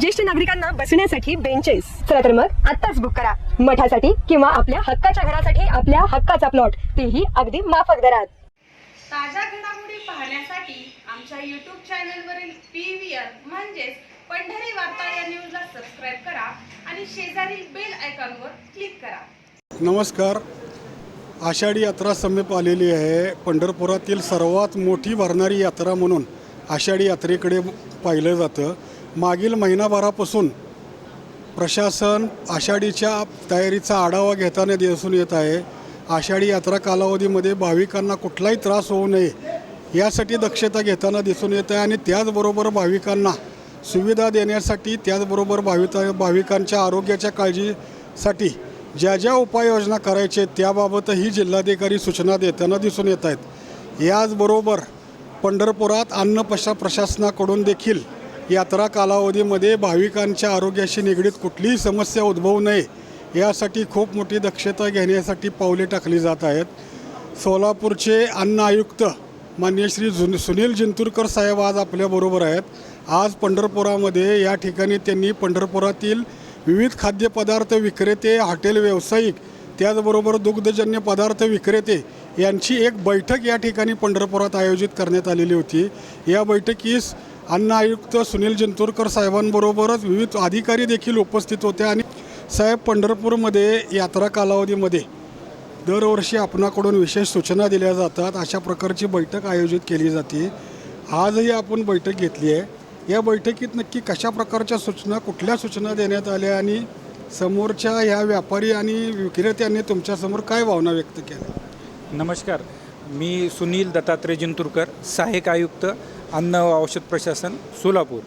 ज्येष्ठ नागरिकांना बसण्यासाठी बेंचेस चला तर मग आत्ताच बुक करा. मठासाठी किंवा आपल्या हक्काच्या घरासाठी आपल्या हक्काचा प्लॉट तेही अगदी माफक दरात. ताज्या घडामोडी पाहण्यासाठी आमच्या यूट्यूब चॅनलवरील पी व्ही आर म्हणजेच पंढरी वार्ता या न्यूजला सबस्क्राईब करा आणि शेजारील बेल आयकॉनवर क्लिक करा. नमस्कार. आषाढी यात्रा समीप आलेली आहे. पंढरपुरातील सर्वात मोठी भरणारी यात्रा म्हणून आषाढी यात्रेकडे पाहिलं जातं. मागील महिनाभरापासून प्रशासन आषाढीच्या तयारीचा आढावा घेताना दिसून येत आहे. आषाढी यात्रा कालावधीमध्ये भाविकांना कुठलाही त्रास होऊ नये यासाठी दक्षता घेताना दिसून येत आहे आणि त्याचबरोबर भाविकांना सुविधा देण्यासाठी त्याचबरोबर भाविता भाविकांच्या आरोग्याच्या काळजीसाठी ज्या ज्या उपाययोजना करायचे त्याबाबतही जिल्हाधिकारी सूचना देताना दिसून येत आहेत. याचबरोबर पंढरपुरात अन्न पशा प्रशासनाकडून देखील यात्रा कालावधीमध्ये भाविकांच्या आरोग्याशी निगडीत कुठलीही समस्या उद्भवू नये यासाठी खूप मोठी दक्षता घेण्यासाठी पावले टाकली जात आहेत. सोलापूरचे अन्न आयुक्त मान्य श्री जुन सुनील जिंतूरकर साहेब आज आपल्याबरोबर आहेत. आज पंढरपुरामध्ये या ठिकाणी त्यांनी पंढरपुरातील विविध खाद्यपदार्थ विक्रेते हॉटेल व्यावसायिक त्याचबरोबर दुग्धजन्य पदार्थ विक्रेते यांची एक बैठक या ठिकाणी पंढरपुरात आयोजित करण्यात आलेली होती. या बैठकीस अन्न आयुक्त सुनील जिंतूरकर साहेबांबरोबरच विविध अधिकारी देखील उपस्थित होते आणि साहेब पंढरपूरमध्ये यात्रा कालावधीमध्ये दरवर्षी आपणाकडून विशेष सूचना दिल्या जातात. अशा प्रकारची बैठक आयोजित केली जाते. आजही आपण बैठक घेतली आहे. या बैठकीत नक्की कशा प्रकारच्या सूचना कुठल्या सूचना देण्यात आल्या आणि समोरच्या ह्या व्यापारी आणि विक्रेत्यांनी तुमच्यासमोर काय भावना व्यक्त केल्या? नमस्कार. मी सुनील दत्तात्रय जिंतूरकर सहाय्यक आयुक्त अन्न व औषध प्रशासन सोलापूर.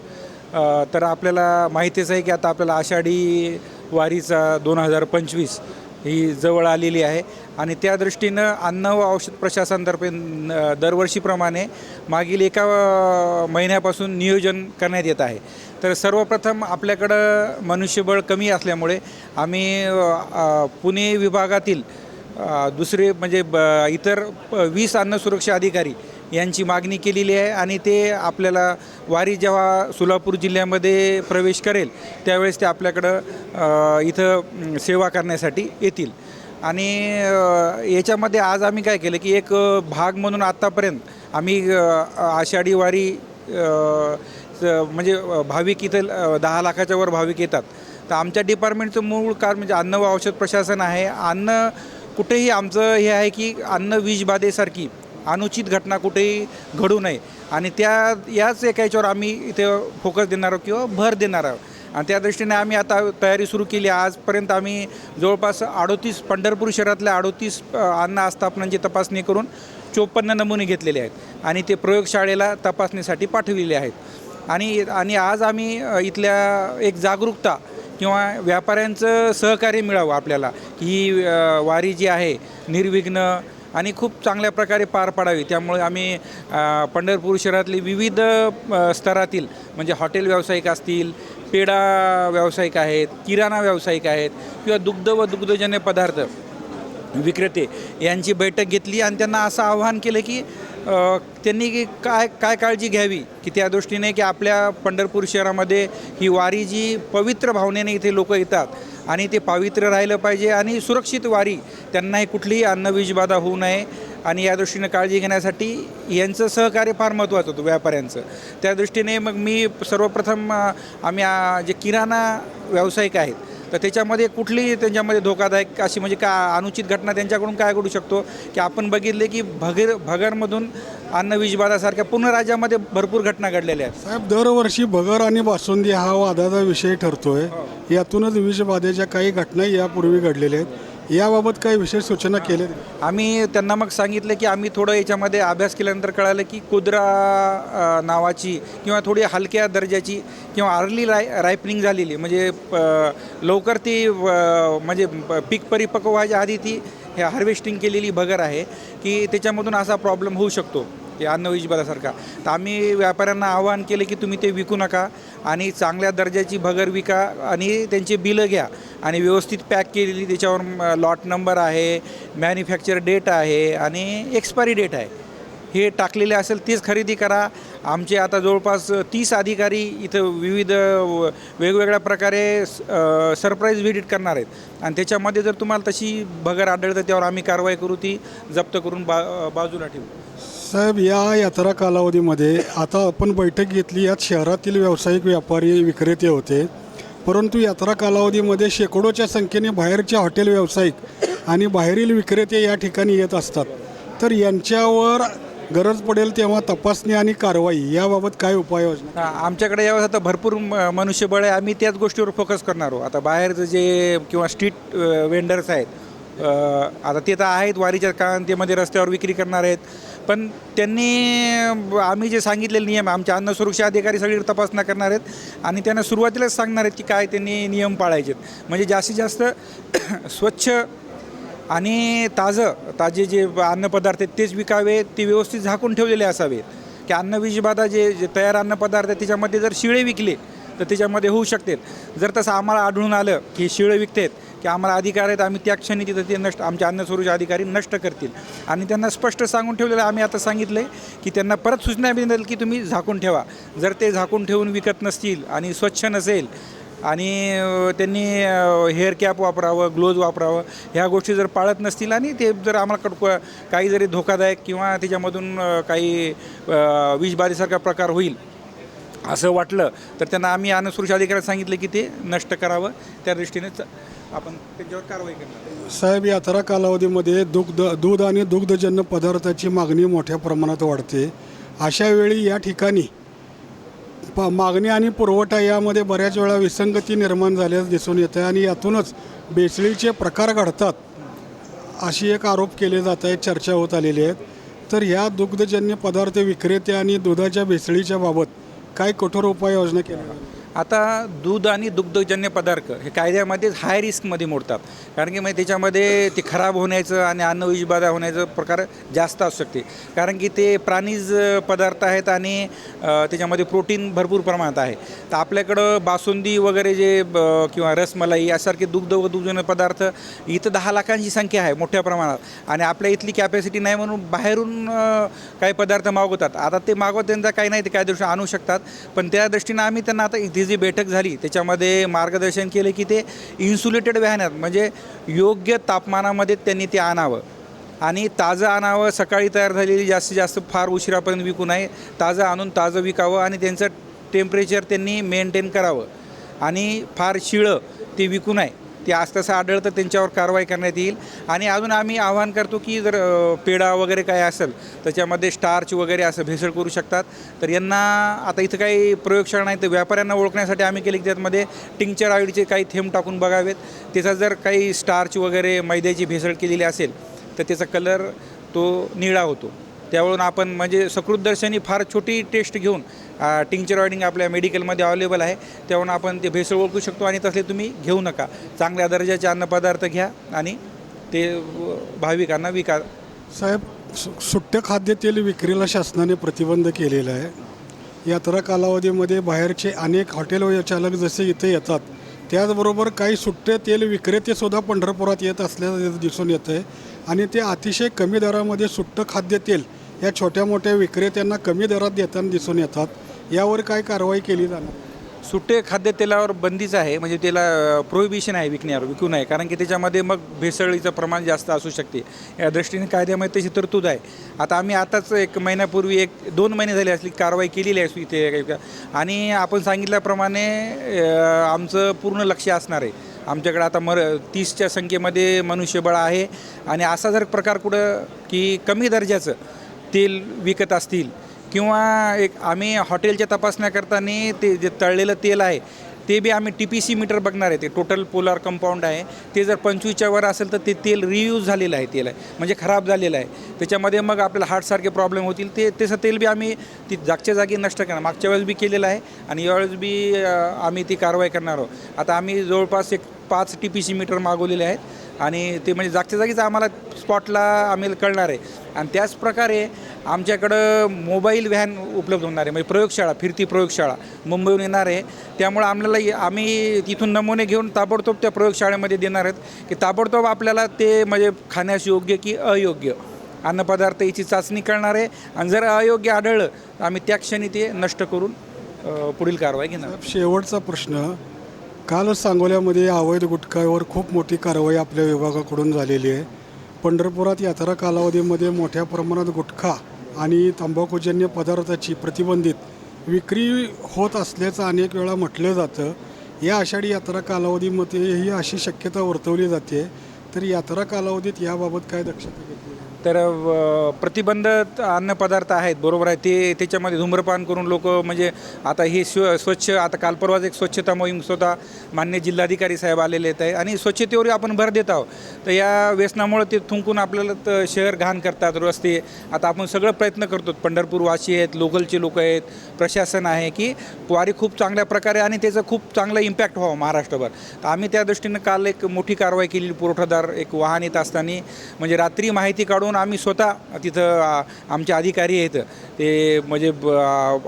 तर आपल्याला माहितीच आहे की आता आपल्याला आषाढी वारीचा दोन हजार पंचवीस ही जवळ आलेली आहे आणि त्या दृष्टीनं अन्न व औषध प्रशासनातर्फे न- दरवर्षीप्रमाणे मागील एका महिन्यापासून नियोजन करण्यात येत आहे. तर सर्वप्रथम आपल्याकडं मनुष्यबळ कमी असल्यामुळे आम्ही पुणे विभागातील दुसरे म्हणजे ब इतर वीस अन्न सुरक्षा अधिकारी यांची मागणी केलेली आहे आणि ते आपल्याला वारी जेव्हा सोलापूर जिल्ह्यामध्ये प्रवेश करेल त्यावेळेस ते आपल्याकडं इथं सेवा करण्यासाठी येतील. आणि याच्यामध्ये आज आम्ही काय केलं की एक भाग म्हणून आत्तापर्यंत आम्ही आषाढी वारी म्हणजे भाविक इथं दहा लाखाच्या वर भाविक येतात. तर आमच्या डिपार्टमेंटचं मूळ कारण म्हणजे अन्न व औषध प्रशासन आहे. अन्न कुठेही आमचं हे आहे की अन्न वीजबाधेसारखी अनुचित घटना कुठेही घडू नये. आणि त्या याच एका याच्यावर आम्ही इथे फोकस देणार आहोत किंवा भर देणार आहोत. आणि त्या दृष्टीने आम्ही आता तयारी सुरू केली. आजपर्यंत आम्ही जवळपास अडोतीस पंढरपूर शहरातल्या अडोतीस अन्न आस्थापनांची तपासणी करून चोपन्न नमुने घेतलेले आहेत. आणि ते प्रयोगशाळेला तपासणीसाठी पाठविलेले आहेत. आणि आणि आज आम्ही इथल्या एक जागरूकता किंवा व्यापाऱ्यांचं सहकार्य मिळावं आपल्याला. ही वारी जी आहे निर्विघ्न आणि खूप चांगल्या प्रकारे पार पाडावी. त्यामुळे आम्ही पंढरपूर शहरातली विविध स्तरातील म्हणजे हॉटेल व्यावसायिक असतील पेढा व्यावसायिक आहेत किराणा व्यावसायिक आहेत किंवा दुग्ध व दुग्धजन्य पदार्थ विक्रेते यांची बैठक घेतली आणि त्यांना असं आवाहन केलं की त्यांनी की काय काय काळजी घ्यावी की त्या दृष्टीने की आपल्या पंढरपूर शहरामध्ये ही वारी जी पवित्र भावनेने इथे लोक येतात आणि ते पावित्र्य राहिलं पाहिजे आणि सुरक्षित वारी त्यांनाही कुठलीही अन्नवीजबाधा होऊ नये. आणि या दृष्टीने काळजी घेण्यासाठी यांचं सहकार्य फार महत्त्वाचं होतं व्यापाऱ्यांचं. त्या दृष्टीने मग मी सर्वप्रथम आम्ही जे किराणा व्यावसायिक आहेत तर त्याच्यामध्ये कुठलीही त्यांच्यामध्ये धोकादायक अशी म्हणजे का अनुचित घटना त्यांच्याकडून काय घडू शकतो? की आपण बघितले की भगीर भगरमधून अन्न वीजबाधासारख्या पूर्ण राज्यामध्ये भरपूर घटना घडलेल्या आहेत. साहेब दरवर्षी भगर आणि बासुंदी हा वादाचा विषय ठरतोय. यातूनच विषबाधेच्या काही घटना यापूर्वी घडलेल्या आहेत. याबाबत काही विशेष सूचना केल्या आम्ही त्यांना मग सांगितलं की आम्ही थोडं याच्यामध्ये अभ्यास केल्यानंतर कळालं की कुद्रा नावाची किंवा थोडी हलक्या दर्जाची किंवा अर्ली राय रायपनिंग झालेली म्हणजे प- लवकर ती म्हणजे प- पीक परिपक्व व्हायच्या आधी ती हे हार्वेस्टिंग केलेली बगर आहे की त्याच्यामधून असा प्रॉब्लेम होऊ शकतो. हे अन्न विजबाधासारखा तर आम्ही व्यापाऱ्यांना आवाहन केलं की तुम्ही ते विकू नका आणि चांगल्या दर्जाची भगर विका आणि त्यांचे बिलं घ्या. आणि व्यवस्थित पॅक केलेली त्याच्यावर लॉट नंबर आहे मॅन्युफॅक्चर डेट आहे आणि एक्सपायरी डेट आहे. हे टाकलेले असेल तेच खरेदी करा. आमचे आता जवळपास तीस अधिकारी इथं विविध वेगवेगळ्या प्रकारे सरप्राईज व्हिजिट करणार आहेत. आणि त्याच्यामध्ये जर तुम्हाला तशी भगर आढळतं त्यावर आम्ही कारवाई करू ती जप्त करून बा बाजूला ठेवू. साहेब या यात्रा कालावधीमध्ये आता आपण बैठक घेतली. यात शहरातील व्यावसायिक व्यापारी विक्रेते होते. परंतु यात्रा कालावधीमध्ये शेकडोच्या संख्येने बाहेरचे हॉटेल व्यावसायिक आणि बाहेरील विक्रेते या ठिकाणी येत असतात. तर यांच्यावर गरज पडेल तेव्हा तपासणी आणि कारवाई याबाबत काय उपाययोजना? आमच्याकडे यावेळेस आता भरपूर म- मनुष्यबळ आहे. आम्ही त्याच गोष्टीवर फोकस करणार आहोत. आता बाहेरचं जे किंवा स्ट्रीट वेंडर्स आहेत आता ते तर आहेत वारीच्या काळांतीमध्ये रस्त्यावर विक्री करणार आहेत. पण त्यांनी आम्ही जे सांगितलेले नियम आमच्या अन्न सुरक्षा अधिकारी सगळी तपासण्या करणार आहेत आणि त्यांना सुरुवातीलाच सांगणार आहेत की काय त्यांनी नियम पाळायचे म्हणजे जास्तीत जास्त स्वच्छ आणि ताजं ताजे जे अन्नपदार्थ आहेत तेच विकावे ते व्यवस्थित झाकून ठेवलेले असावेत. की अन्नविषबाधा जे जे तयार अन्नपदार्थ आहेत त्याच्यामध्ये जर शिळे विकले तर त्याच्यामध्ये होऊ शकते. जर तसं आम्हाला आढळून आलं की शिळे विकतेत की आम्हाला अधिकार आहेत आम्ही त्या क्षणी तिथं ते नष्ट आमचे अन्नस्वरूच्या अधिकारी नष्ट करतील. आणि त्यांना स्पष्ट सांगून ठेवलेलं आम्ही आता सांगितलं आहे की त्यांना परत सूचना मिळेल की तुम्ही झाकून ठेवा. जर ते झाकून ठेवून विकत नसतील आणि स्वच्छ नसेल आणि त्यांनी हेअर कॅप वापरावं ग्लोज वापरावं ह्या गोष्टी जर पाळत नसतील आणि ते जर आम्हाला कड- काही जरी धोकादायक किंवा त्याच्यामधून काही विषबाधेसारखा प्रकार होईल असं वाटलं तर त्यांना आम्ही अन्न सुरक्षा अधिकाऱ्याला सांगितलं की ते नष्ट करावं. त्या दृष्टीने आपण त्यांच्यावर कारवाई करणार. साहेब यात्रा कालावधीमध्ये दुग्ध दूध आणि दुग्धजन्य पदार्थाची मागणी मोठ्या प्रमाणात वाढते. अशा वेळी या ठिकाणी प मागणी आणि पुरवठा यामध्ये बऱ्याच वेळा विसंगती निर्माण झाल्यास दिसून येते आणि यातूनच बेसळीचे प्रकार घडतात अशी एक आरोप केले जात आहेत चर्चा होत आलेली आहेत. तर ह्या दुग्धजन्य पदार्थ विक्रेते आणि दुधाच्या भेसळीच्या बाबत काय कठोर उपाययोजना केल्या? आता दूध आणि दुग्धजन्य पदार्थ हे कायद्यामध्ये हाय रिस्कमध्ये मोडतात. कारण की म्हणजे त्याच्यामध्ये ते खराब होण्याचं आणि अन्नविषबाधा होण्याचं प्रकार जास्त असू शकते. कारण की ते प्राणीज पदार्थ आहेत आणि त्याच्यामध्ये प्रोटीन भरपूर प्रमाणात आहे. तर आपल्याकडं बासुंदी वगैरे जे ब- किंवा रसमलाई यासारखे दुग्ध व दुग्धजन्य पदार्थ इथं दहा लाखांची संख्या आहे मोठ्या प्रमाणात. आणि आपल्या इथली कॅपॅसिटी नाही म्हणून बाहेरून काही पदार्थ मागवतात. आता ते मागवत त्यांचा काही नाही ते काय दृष्टी आणू शकतात. पण त्या दृष्टीनं आम्ही त्यांना आता इथे जी बैठक झाली त्याच्यामध्ये मार्गदर्शन केलं की ते इन्सुलेटेड व्हॅनात म्हणजे योग्य तापमानामध्ये त्यांनी ते आणावं. आणि ताजं आणावं सकाळी तयार झालेली जास्तीत जास्त फार उशिरापर्यंत विकू नये ताजं आणून ताजं विकावं आणि त्यांचं टेम्परेचर त्यांनी मेंटेन करावं. आणि फार शिळं ते विकू नये. ते आज तसं आढळतं त्यांच्यावर कारवाई करण्यात येईल. आणि अजून आम्ही आवाहन करतो की जर पेढा वगैरे काय असेल त्याच्यामध्ये स्टार्च वगैरे असं भेसळ करू शकतात. तर यांना आता इथं काही प्रयोगशाळा नाही तर व्यापाऱ्यांना ओळखण्यासाठी आम्ही केले की त्यातमध्ये टिंक्चर आईडीचे काही थेंब टाकून बघावेत. त्याचा जर काही स्टार्च वगैरे मैद्याची भेसळ केलेली असेल तर त्याचा कलर तो निळा होतो. त्यावरून आपण म्हणजे सकृतदर्शनी फार छोटी टेस्ट घेऊन टिंक्चर ऑइडिंग आपल्या मेडिकलमध्ये अवेलेबल आहे. त्यावरून आपण ते भेसळ ओळखू शकतो आणि तसले तुम्ही घेऊ नका. चांगल्या दर्जाचे अन्नपदार्थ घ्या आणि ते भाविकांना विका साहेब सु सुट्ट खाद्यतेल विक्रीला शासनाने प्रतिबंध केलेला आहे. यात्रा कालावधीमध्ये बाहेरचे अनेक हॉटेल व चालक जसे इथे येतात त्याचबरोबर काही सुट्टे तेल विक्रेतेसुद्धा पंढरपुरात येत असल्याचं दिसून येतं आहे आणि ते अतिशय कमी दरामध्ये सुट्टं खाद्यतेल या छोट्या मोठ्या विक्रेत्यांना कमी दरात देताना दिसून येतात. यावर काय कारवाई केली जाणार? सुट्टे खाद्यतेलावर बंदीच आहे. म्हणजे त्याला प्रोहिबिशन आहे विकण्यावर विकू नये. कारण की त्याच्यामध्ये मग भेसळीचं प्रमाण जास्त असू शकते. या दृष्टीने कायद्यामध्ये त्याची तरतूद आहे. आता आम्ही आताच एक महिन्यापूर्वी एक दोन महिने झाले असली कारवाई केलेली आहे इथे. आणि आपण सांगितल्याप्रमाणे आमचं पूर्ण लक्ष असणार आहे. आमच्याकडे आता मर तीसच्या संख्येमध्ये मनुष्यबळ आहे. आणि असा जर प्रकार कुठं की कमी दर्जाचं तेल विकत असतील किंवा एक आम्ही हॉटेलच्या तपासण्या करताना ते जे तळलेलं तेल आहे ते बी आम्ही टी पी सी मीटर बघणार आहे. ते टोटल पोलार कंपाऊंड आहे. ते जर पंचवीसच्या वर असेल तर ते तेल रियूज झालेलं आहे तेल आहे. म्हणजे खराब झालेलं आहे. त्याच्यामध्ये मग आपल्याला हार्टसारखे प्रॉब्लेम होतील. ते तसं तेल बी आम्ही ती जागच्या जागी नष्ट करणार. मागच्या वेळेस बी केलेलं आहे आणि यावेळेस बी आम्ही ती कारवाई करणार आहोत. आता आम्ही जवळपास एक पाच टी पी सी मीटर मागवलेले आहेत आणि ते म्हणजे जागच्या जागीच आम्हाला स्पॉटला आम्ही कळणार आहे. आणि त्याच प्रकारे आमच्याकडं मोबाईल व्हॅन उपलब्ध होणार आहे. म्हणजे प्रयोगशाळा फिरती प्रयोगशाळा मुंबईहून येणार आहे. त्यामुळं आम्हाला आम्ही तिथून नमुने घेऊन ताबडतोब त्या प्रयोगशाळेमध्ये देणार आहेत. की ताबडतोब आपल्याला ते म्हणजे खाण्यास योग्य की अयोग्य? अन्नपदार्थ याची चाचणी करणार आहे. आणि जर अयोग्य आढळलं तर आम्ही त्या क्षणी ते नष्ट करून पुढील कारवाई घेणार शेवटचा प्रश्न. कालच सांगोल्यामध्ये अवैध गुटखावर खूप मोठी कारवाई आपल्या विभागाकडून झालेली आहे. पंढरपुरात यात्रा कालावधीमध्ये मोठ्या प्रमाणात गुटखा आणि तंबाखूजन्य पदार्थाची प्रतिबंधित विक्री होत असल्याचं अनेक वेळा म्हटलं जातं. या आषाढी यात्रा कालावधीमध्ये ही अशी शक्यता वर्तवली जाते. तर यात्रा कालावधीत याबाबत काय दक्षता तर अ, प्रतिबंधित अन्नपदार्थ आहेत बरोबर आहे. ते त्याच्यामध्ये धूम्रपान करून लोक म्हणजे आता हे स्व स्वच्छ आता काल परवाच एक स्वच्छता मोहीम स्वतः मान्य जिल्हाधिकारी साहेब आलेले आहेत. आणि स्वच्छतेवर आपण भर देत आहोत. तर या व्यसनामुळे ते थुंकून आपल्याला तर शहर घाण करतात रस्ते. आता आपण सगळं प्रयत्न करतो. पंढरपूरवासी आहेत लोकलचे लोक आहेत प्रशासन आहे की वारी खूप चांगल्या प्रकारे आणि त्याचं खूप चांगला इम्पॅक्ट व्हावं महाराष्ट्रभर. तर आम्ही त्या दृष्टीनं काल एक मोठी कारवाई केली. पुरवठादार एक वाहन येत असताना म्हणजे रात्री माहिती काढून आम्ही स्वतः तिथं आमचे अधिकारी आहेत. ते म्हणजे ब-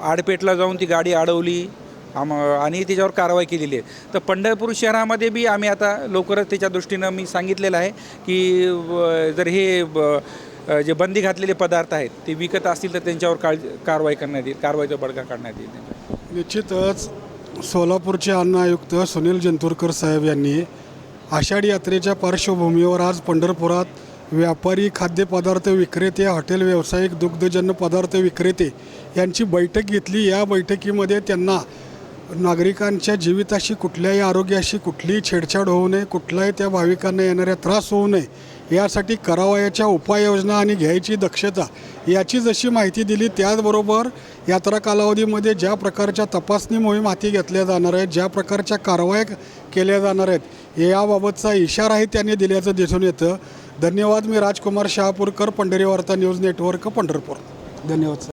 आडपेटला जाऊन ती गाडी अडवली. आम आणि त्याच्यावर कारवाई केलेली आहे. तर पंढरपूर शहरामध्ये बी आम्ही आता लवकरच त्याच्या दृष्टीनं मी सांगितलेलं आहे की जर हे ब- जे बंदी घातलेले पदार्थ आहेत ते विकत असतील तर त्यांच्यावर काळजी कारवाई करण्यात येईल. कारवाईचा बडगा काढण्यात येईल. निश्चितच सोलापूरचे अन्न आयुक्त सुनील जंतुरकर साहेब यांनी आषाढी यात्रेच्या पार्श्वभूमीवर आज पंढरपुरात व्यापारी खाद्यपदार्थ विक्रेते हॉटेल व्यावसायिक दुग्धजन्य पदार्थ विक्रेते यांची बैठक घेतली. या बैठकीमध्ये त्यांना नागरिकांच्या जीविताशी कुठल्याही आरोग्याशी कुठलीही छेडछाड होऊ नये कुठलाही त्या भाविकांना येणाऱ्या त्रास होऊ नये यासाठी करावयाच्या उपाययोजना आणि घ्यायची दक्षता याची जशी माहिती दिली त्याचबरोबर यात्रा कालावधीमध्ये ज्या प्रकारच्या तपासणी मोहीम हाती घेतल्या जाणार आहेत ज्या प्रकारच्या कारवाया केल्या जाणार आहेत याबाबतचा इशाराही त्यांनी दिल्याचं दिसून येतं. धन्यवाद मी राजकुमार शहापूरकर पंढरी वार्ता न्यूज नेटवर्क पंढरपूर. धन्यवाद सर.